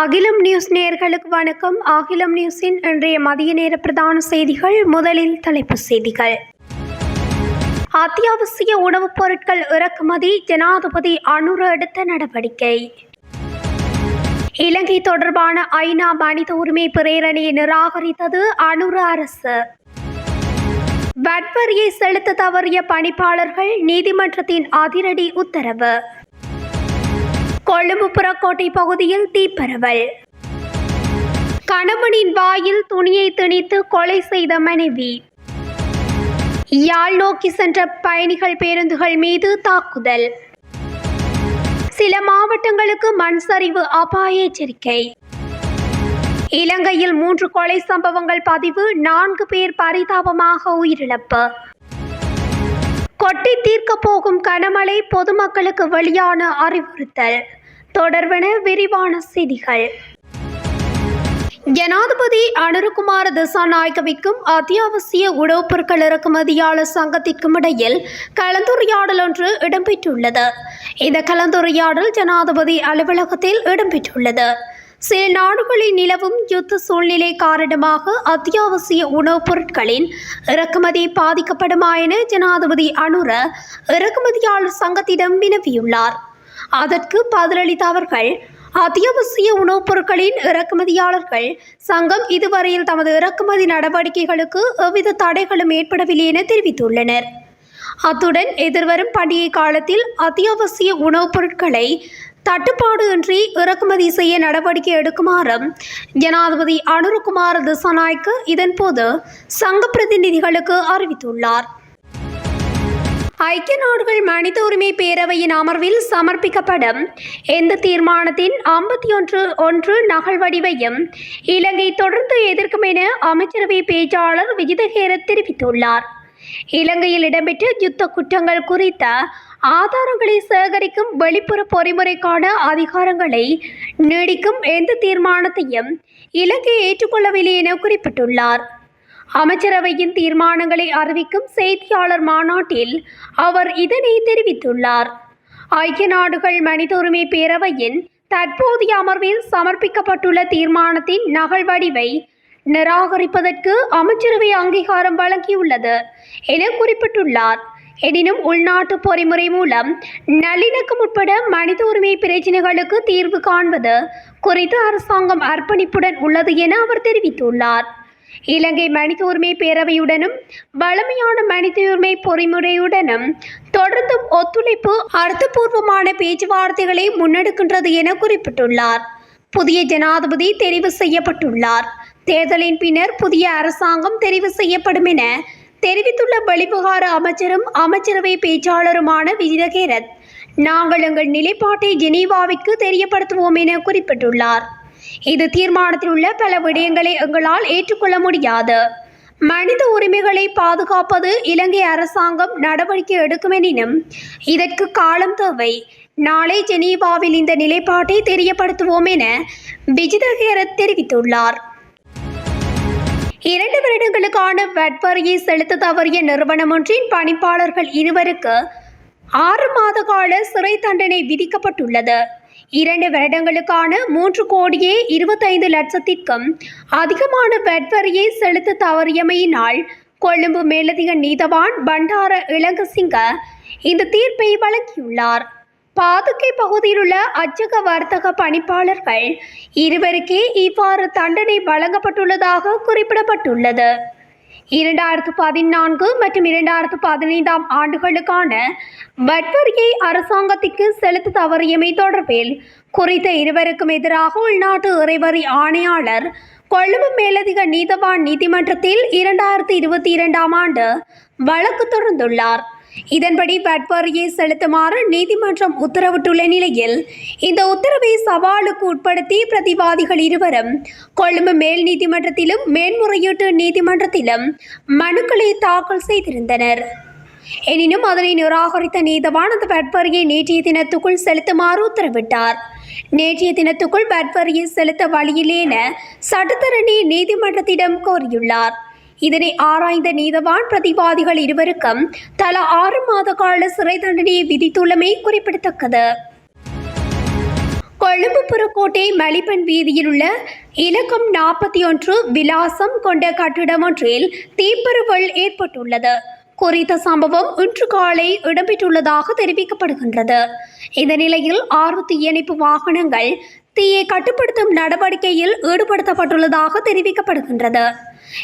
அகிலம் நியூஸ் நேர்களுக்கு வணக்கம். அகிலம் நியூஸின் இன்றைய மதிய நேர பிரதான செய்திகள் முதலில் தலைப்புச் செய்திகள். அத்தியாவசிய உணவுப் பொருட்கள் இறக்குமதி ஜனாதிபதி அனுர எடுத்த நடவடிக்கை. இலங்கை தொடர்பான ஐநா மனித உரிமை பிரேரணையை நிராகரித்தது அனுர அரசு. வட்வரியை செலுத்த தவறிய பணிப்பாளர்கள் நீதிமன்றத்தின் அதிரடி உத்தரவு. கொழும்பு புறக்கோட்டை பகுதியில் தீப்பரவல் கணவனின் வாயில் துணியை திணித்து கொலை செய்த மனைவி. யாழ் நோக்கி சென்ற பயணிகள் பேருந்துகள் மீது தாக்குதல். சில மாவட்டங்களுக்கு மண் சரிவு அபாய எச்சரிக்கை. இலங்கையில் மூன்று கொலை சம்பவங்கள் பதிவு நான்கு பேர் பரிதாபமாக உயிரிழப்பு. கொட்டி தீர்க்க போகும் கனமழை பொதுமக்களுக்கு வெளியான அறிவுறுத்தல். தொடர்பென விரிவான செய்திகள். ஜனாதிபதி அனுருகுமார் திசாநாயகவிக்கும் அத்தியாவசிய உணவுப் பொருட்கள் இறக்குமதியாளர் சங்கத்திற்கும் இடையில் கலந்துரையாடல் ஒன்று இடம்பெற்றுள்ளது. இந்த கலந்துரையாடல் ஜனாதிபதி அலுவலகத்தில் இடம்பெற்றுள்ளது. சில நாடுகளில் நிலவும் யுத்த சூழ்நிலை காரணமாக அத்தியாவசிய உணவுப் பொருட்களின் இறக்குமதி பாதிக்கப்படுமா என ஜனாதிபதி அனுர இறக்குமதியாளர் சங்கத்திடம் வினவியுள்ளார். அதற்கு பதிலளித்த அவர்கள் அத்தியாவசிய உணவுப் பொருட்களின் இறக்குமதியாளர்கள் சங்கம் இதுவரையில் தமது இறக்குமதி நடவடிக்கைகளுக்கு எவ்வித தடைகளும் ஏற்படவில்லை என தெரிவித்துள்ளனர். அத்துடன் எதிர்வரும் பண்டிகை காலத்தில் அத்தியாவசிய உணவுப் பொருட்களை தட்டுப்பாடு இன்றி இறக்குமதி செய்ய நடவடிக்கை எடுக்குமாறும் ஜனாதிபதி அனுருகுமார் திசாநாயக்கு இதன்போது சங்க பிரதிநிதிகளுக்கு அறிவித்துள்ளார். ஐக்கிய நாடுகள் மனித உரிமை பேரவையின் அமர்வில் சமர்ப்பிக்கப்படும் எந்த தீர்மானத்தின் ஐம்பத்தி ஒன்று ஒன்று நகல் வடிவையும் இலங்கை தொடர்ந்து எதிர்க்கும் என அமைச்சரவை பேச்சாளர் விஜிதஹேர தெரிவித்துள்ளார். இலங்கையில் இடம்பெற்ற யுத்த குற்றங்கள் குறித்த ஆதாரங்களை சேகரிக்கும் வெளிப்புற பொறிமுறைக்கான அதிகாரங்களை நீடிக்கும் எந்த தீர்மானத்தையும் இலங்கை ஏற்றுக்கொள்ளவில்லை என குறிப்பிட்டுள்ளார். அமைச்சரவையின் தீர்மானங்களை அறிவிக்கும் செய்தியாளர் மாநாட்டில் அவர் இதனை தெரிவித்துள்ளார். ஐக்கிய நாடுகள் மனித உரிமை பேரவையின் தற்போதைய அமர்வில் சமர்ப்பிக்கப்பட்டுள்ள தீர்மானத்தின் நகல் வடிவை நிராகரிப்பதற்கு அமைச்சரவை அங்கீகாரம் வழங்கியுள்ளது என குறிப்பிட்டுள்ளார். எனினும் உள்நாட்டு பொறிமுறை மூலம் நல்லிணக்கம் உட்பட மனித உரிமை பிரச்சினைகளுக்கு தீர்வு காண்பது குறித்து அரசாங்கம் அர்ப்பணிப்புடன் உள்ளது என அவர் தெரிவித்துள்ளார். இலங்கை மனித உரிமை பேரவையுடனும் வலிமையான மனித உரிமை பொறிமுறையுடனும் தொடர்ந்தும் ஒத்துழைப்பு அர்த்தபூர்வமான பேச்சுவார்த்தைகளை முன்னெடுக்கின்றது என குறிப்பிட்டுள்ளார். புதிய ஜனாதிபதி தெரிவு செய்யப்பட்டுள்ளார். தேர்தலின் பின்னர் புதிய அரசாங்கம் தெரிவு செய்யப்படும் என தெரிவித்துள்ள வெளிவிவகார அமைச்சரும் அமைச்சரவை பேச்சாளருமான விஜயகேரத் நாங்கள் எங்கள் நிலைப்பாட்டை ஜெனீவாவிற்கு தெரியப்படுத்துவோம் என குறிப்பிட்டுள்ளார். இது தீர்மானத்தில் உள்ள பல விடயங்களை எங்களால் ஏற்றுக்கொள்ள முடியாது. மனித உரிமைகளை பாதுகாப்பது இலங்கை அரசாங்கம் நடவடிக்கை எடுக்கும் எனினும் இதற்கு காலம் தேவை. நாளை ஜெனீவாவில் இந்த நிலைப்பாட்டை தெரியப்படுத்துவோம் என விஜிதகேரத் தெரிவித்துள்ளார். இரண்டு வருடங்களுக்கான வட்வரியை செலுத்த தவறிய நிறுவனம் ஒன்றின் பணிப்பாளர்கள் இருவருக்கு ஆறு மாத கால சிறை தண்டனை விதிக்கப்பட்டுள்ளது. இரண்டு வருடங்களுக்கான மூன்று கோடியே இருபத்தைந்து லட்சத்திற்கும் அதிகமான வட்வரியை செலுத்த தவறியமையினால் கொழும்பு மேலதிக நீதவான் பண்டார இளங்கசிங்க இந்த தீர்ப்பை வழங்கியுள்ளார். பாதுகை பகுதியிலுள்ள அச்சக வர்த்தக பணிப்பாளர்கள் இருவருக்கே இவ்வாறு தண்டனை வழங்கப்பட்டுள்ளதாக குறிப்பிடப்பட்டுள்ளது. இரண்டாயிரத்து பதினான்கு மற்றும் இரண்டாயிரத்து பதினைந்தாம் ஆண்டுகளுக்கான வட்வரியை அரசாங்கத்திற்கு செலுத்த தவறியமை தொடர்பில் குறித்த இருவருக்கும் எதிராக உள்நாட்டு இறைவரி ஆணையாளர் கொழும்பு மேலதிக நீதவான் நீதிமன்றத்தில் இரண்டாயிரத்தி இருபத்தி இரண்டாம் ஆண்டு வழக்கு தொடர்ந்துள்ளார் இதன்படி பட்பாரியை செலுத்துமாறு நீதிமன்றம் உத்தரவிட்டுள்ள நிலையில் இந்த உத்தரவை சவாலுக்கு உட்படுத்தி பிரதிவாதிகள் இருவரும் கொழும்பு மேல் நீதிமன்றத்திலும் மேன்முறையீட்டு நீதிமன்றத்திலும் மனுக்களை தாக்கல் செய்திருந்தனர். எனினும் அதனை நிராகரித்த நீதவான் அந்த வட்வரியை நேற்றைய தினத்துக்குள் செலுத்துமாறு உத்தரவிட்டார். நேற்றைய தினத்துக்குள் வட்வரியை செலுத்த வழியிலேன சட்டத்தரணி நீதிமன்றத்திடம் கோரியுள்ளார். இதனை ஆராய்ந்த நீதவான் பிரதிவாதிகள் இருவருக்கும் தலா ஆறு மாத கால சிறை தண்டனையை விதித்துள்ளமை குறிப்பிடத்தக்கது. கொழும்பு புறக்கோட்டை மலிப்பன் வீதியில் உள்ள இலக்கம் நாற்பத்தி ஒன்று விலாசம் கொண்ட கட்டிடம் ஒன்றில் தீப்பரவல் ஏற்பட்டுள்ளது. குறித்த சம்பவம் இன்று காலை இடம்பெற்றுள்ளதாக தெரிவிக்கப்படுகின்றது. இந்த நிலையில் ஆறு தீயணைப்பு வாகனங்கள் தீயை கட்டுப்படுத்தும் நடவடிக்கையில் ஈடுபடுத்தப்பட்டுள்ளதாக தெரிவிக்கப்படுகின்றது.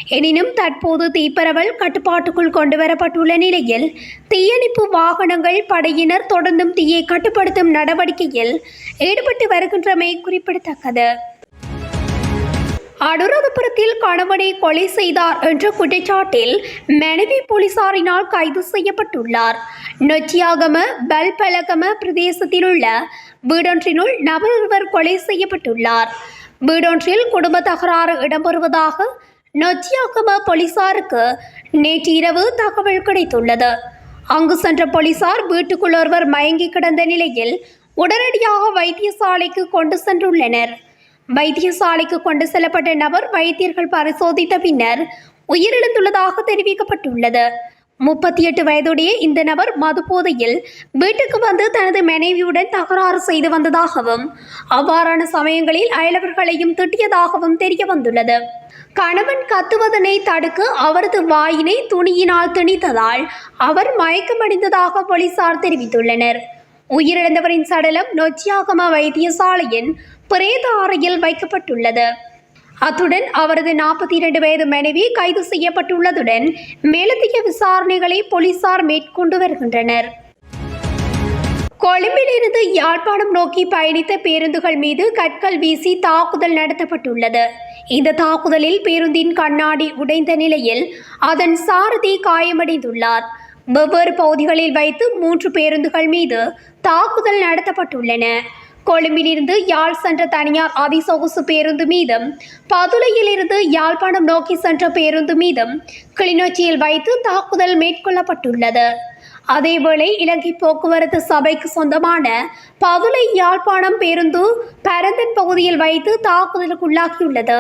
எனினும் தற்போது தீப்பரவல் கட்டுப்பாட்டுக்குள் கொண்டுவரப்பட்டுள்ள நிலையில் தீயணைப்பு வாகனங்கள் படையினர் தொடர்ந்தும் தீயை கட்டுப்படுத்தும் நடவடிக்கையில் ஈடுபட்டு வருகின்றமை குறிப்பிடத்தக்கது. அனுராதபுரத்தில் கணவனை கொலை செய்தார் என்ற குற்றச்சாட்டில் மனைவி போலீசாரினால் கைது செய்யப்பட்டுள்ளார். நொச்சியாகம பல்பலகம பிரதேசத்தில் உள்ள வீடொன்றினுள் நபர் ஒருவர் கொலை செய்யப்பட்டுள்ளார். வீடொன்றில் குடும்ப தகராறு இடம்பெறுவதாக நொச்சியாக்கம போலீசாருக்கு நேற்று இரவு தகவல் கிடைத்துள்ளது. அங்கு சென்ற போலீசார் வீட்டுக்குள் ஒருவர் மயங்கி கிடந்த நிலையில் உடனடியாக வைத்தியசாலைக்கு கொண்டு சென்றுள்ளனர். வைத்தியசாலைக்கு கொண்டு செல்லப்பட்ட நபர் வைத்தியர்கள் பரிசோதித்த பின்னர் உயிரிழந்துள்ளதாக தெரிவிக்கப்பட்டுள்ளது. முப்பத்தி எட்டு வயதுடைய இந்த நபர் மதுபோதையில் வீட்டுக்கு வந்து தனது மனைவியுடன் தகராறு செய்து வந்ததாகவும் அவ்வாறான சமயங்களில் அயலவர்களையும் திட்டியதாகவும் தெரிய வந்துள்ளது கணவன் கத்துவதனை தடுக்க அவரது வாயினை துணியினால் திணித்ததால் அவர் மயக்கமடைந்ததாக போலீசார் தெரிவித்துள்ளனர். உயிரிழந்தவரின் சடலம் நொச்சியாகம வைத்தியசாலையின் பிரேத அறையில் வைக்கப்பட்டுள்ளது. அத்துடன் அவரது நாற்பத்தி இரண்டு வயது மனைவி கைது செய்யப்பட்டுள்ளதுடன் மேலதிக விசாரணைகளை போலீசார் மேற்கொண்டு வருகின்றனர். கொழும்பிலிருந்து யாழ்ப்பாணம் நோக்கி பயணித்த பேருந்துகள் மீது கற்கள் வீசி தாக்குதல் நடத்தப்பட்டுள்ளது. இந்த தாக்குதலில் பேருந்தின் கண்ணாடி உடைந்த நிலையில் அதன் சாரதி காயமடைந்துள்ளார். வெவ்வேறு பகுதிகளில் வைத்து மூன்று பேருந்துகள் மீது தாக்குதல் நடத்தப்பட்டுள்ளன. கொழும்பிலிருந்து யாழ் சென்ற தனியார் அதிசொகுசு பேருந்து மீதும் பதுளையிலிருந்து யாழ்ப்பாணம் நோக்கி சென்ற பேருந்து மீதும் கிளிநொச்சியில் வைத்து தாக்குதல் மேற்கொள்ளப்பட்டுள்ளது. அதேவேளை இலங்கை போக்குவரத்து சபைக்கு சொந்தமான பதுளை யாழ்ப்பாணம் பேருந்து பரந்தன் பகுதியில் வைத்து தாக்குதலுக்குள்ளாகியுள்ளது.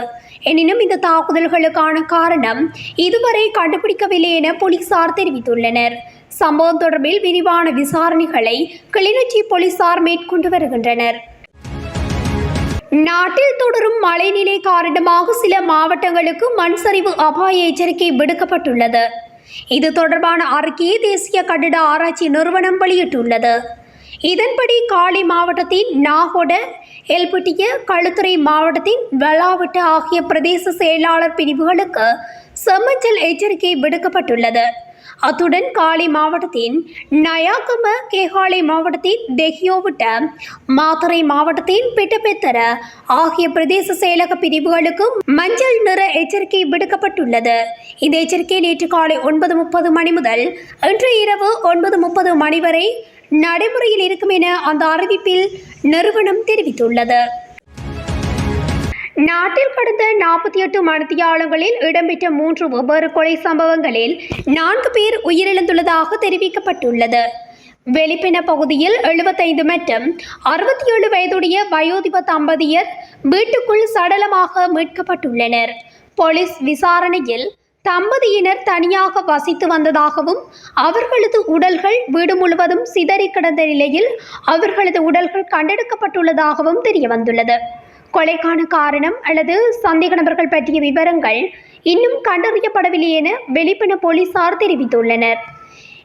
எனினும் இந்த தாக்குதல்களுக்கான காரணம் இதுவரை கண்டுபிடிக்கவில்லை என போலீசார் தெரிவித்துள்ளனர். சம்பவம் தொடர்பில் விரிவான விசாரணைகளை கிளிநொச்சி போலீசார் மேற்கொண்டு வருகின்றனர். நாட்டில் தொடரும் மழைநிலை காரணமாக சில மாவட்டங்களுக்கு மண் சரிவு அபாய எச்சரிக்கை விடுக்கப்பட்டுள்ளது. இது தொடர்பான அறிக்கையை தேசிய கட்டிட ஆராய்ச்சி நிறுவனம் வெளியிட்டுள்ளது. இதன்படி காலி மாவட்டத்தின் நாகோட எல்பட்டிய களுத்துறை மாவட்டத்தின் வெளாவட்ட ஆகிய பிரதேச செயலாளர் பிரிவுகளுக்கு செம்மஞ்சல் எச்சரிக்கை விடுக்கப்பட்டுள்ளது. அத்துடன் காலி மாவட்டத்தின் நயாகம கேகாலை மாவட்டத்தின் தெஹியோவிட்ட மாத்தரை மாவட்டத்தின் பிட்டபெத்தர ஆகிய பிரதேச செயலக பிரிவுகளுக்கும் மஞ்சள் நிற எச்சரிக்கை விடுக்கப்பட்டுள்ளது. இந்த எச்சரிக்கை நேற்று காலை ஒன்பது முப்பது மணி முதல் இன்று இரவு ஒன்பது முப்பது மணி வரை நடைமுறையில் இருக்கும் என அந்த அறிவிப்பில் நிறுவனம் தெரிவித்துள்ளது. நாட்டில் கடந்த நாற்பத்தி எட்டு மணித்தியாலங்களில் இடம்பெற்ற மூன்று வெவ்வேறு கொலை சம்பவங்களில் நான்கு பேர் உயிரிழந்துள்ளதாக தெரிவிக்கப்பட்டுள்ளது. வெளிப்பின பகுதியில் எழுபத்தைந்து மற்றும் அறுபத்தி ஏழு வயதுடைய வயோதிப தம்பதியர் வீட்டுக்குள் சடலமாக மீட்கப்பட்டுள்ளனர். போலீஸ் விசாரணையில் தம்பதியினர் தனியாக வசித்து வந்ததாகவும் அவர்களது உடல்கள் வீடு முழுவதும் சிதறி கிடந்த நிலையில் அவர்களது உடல்கள் கண்டெடுக்கப்பட்டுள்ளதாகவும் தெரியவந்துள்ளது. கொலைக்கான காரணம் அல்லது சந்தேக நபர்கள் பற்றிய விவரங்கள் இன்னும் கண்டறியப்படவில்லை என வெளிப்பின போலீசார் தெரிவித்துள்ளனர்.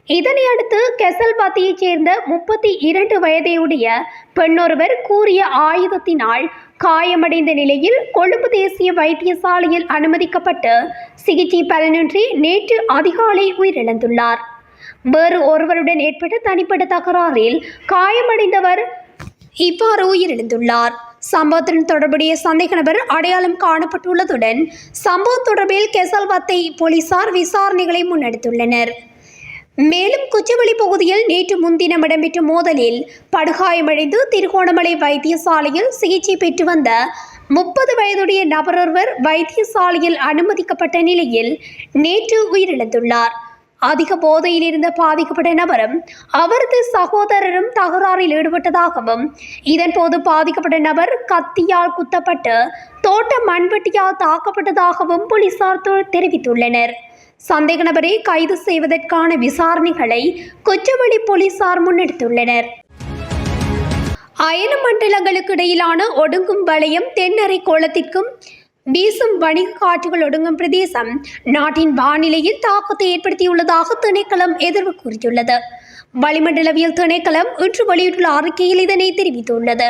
இதனையடுத்து கெசல்பாத்தியைச் சேர்ந்த முப்பத்தி இரண்டு வயதையுடைய பெண்ணொருவர் கூறிய ஆயுதத்தினால் காயமடைந்த நிலையில் கொழும்பு தேசிய வைத்தியசாலையில் அனுமதிக்கப்பட்டு சிகிச்சை பலனின்றி நேற்று அதிகாலை உயிரிழந்துள்ளார். வேறு ஒருவருடன் ஏற்பட்ட தனிப்பட்ட தகராறில் காயமடைந்தவர் இவ்வாறு உயிரிழந்துள்ளார். சம்பவத்துடன் தொடர்புடைய சந்தேக நபர் அடையாளம் காணப்பட்டுள்ளதுடன் சம்பவம் தொடர்பில் கெசல்வத்தை போலீசார் விசாரணைகளை முன்னெடுத்துள்ளனர். மேலும் குச்சவெளி பகுதியில் நேற்று முன்தினம் இடம்பெற்ற மோதலில் படுகாயமடைந்து திருகோணமலை வைத்தியசாலையில் சிகிச்சை பெற்று வந்த முப்பது வயதுடைய நபரொருவர் வைத்தியசாலையில் அனுமதிக்கப்பட்ட நிலையில் நேற்று உயிரிழந்துள்ளார். அதிக போதையில் இருந்த பாதிக்கப்பட்ட நபரும் அவரது சகோதரரும் தகராறில் ஈடுபட்டதாகவும் இதன்போது பாதிக்கப்பட்ட நபர் கத்தியால் குத்தப்பட்டு தோட்ட மண்வெட்டியால் தாக்கப்பட்டதாகவும் போலீசார் தெரிவித்துள்ளனர். சந்தேக நபரை கைது செய்வதற்கான விசாரணைகளை குச்சவெளி போலீசார் முன்னெடுத்துள்ளனர். அயன மண்டலங்களுக்கு இடையிலான ஒடுங்கும் வளையம் தென்னரை கோளத்திற்கும் வீசும் வணிக காற்றுகள் ஒடுங்கும் பிரதேசம் நாட்டின் வானிலையில் தாக்கத்தை ஏற்படுத்தியுள்ளதாக திணைக்களம் எதிர்வு கூறியுள்ளது. வளிமண்டலவியல் திணைக்களம் இன்று வெளியிட்டுள்ள அறிக்கையில் இதனை தெரிவித்துள்ளது.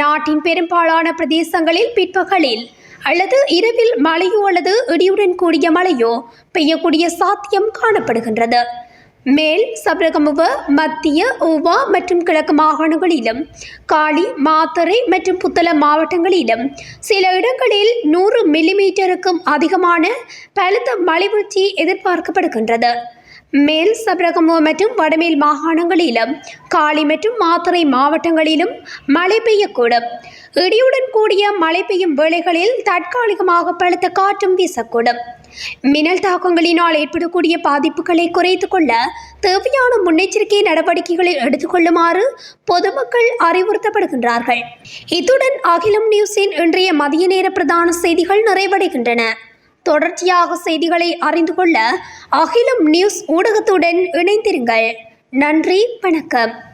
நாட்டின் பெரும்பாலான பிரதேசங்களில் பிற்பகலில் அல்லது இரவில் மழையோ அல்லது இடியுடன் கூடிய மழையோ பெய்யக்கூடிய சாத்தியம் காணப்படுகின்றது. மேல் சபரகமுவ மத்திய ஊவா மற்றும் கிழக்கு மாகாணங்களிலும் காளி மாத்தறை மற்றும் புத்தள மாவட்டங்களிலும் சில இடங்களில் நூறு மில்லிமீட்டருக்கும் அதிகமான பலத்த மழைவீழ்ச்சி எதிர்பார்க்கப்படுகின்றது. மேல் சபரகமுவ மற்றும் வடமேல் மாகாணங்களிலும் காளி மற்றும் மாத்தறை மாவட்டங்களிலும் மழை பெய்யக்கூடும். இடியுடன் கூடிய மழை பெய்யும் வேளைகளில் தற்காலிகமாக பலத்த காற்றும் வீசக்கூடும். மின்னல் தாக்கங்களினால் ஏற்படக்கூடிய பாதிப்புகளை குறைத்து கொள்ள தேவையான முன்னெச்சரிக்கை நடவடிக்கைகளை எடுத்துக்கொள்ளுமாறு பொதுமக்கள் அறிவுறுத்தப்படுகின்றார்கள். இத்துடன் அகிலம் நியூஸின் இன்றைய மதிய நேர பிரதான செய்திகள் நிறைவடைகின்றன. தொடர்ச்சியாக செய்திகளை அறிந்து கொள்ள அகிலம் நியூஸ் ஊடகத்துடன் இணைந்திருங்கள். நன்றி வணக்கம்.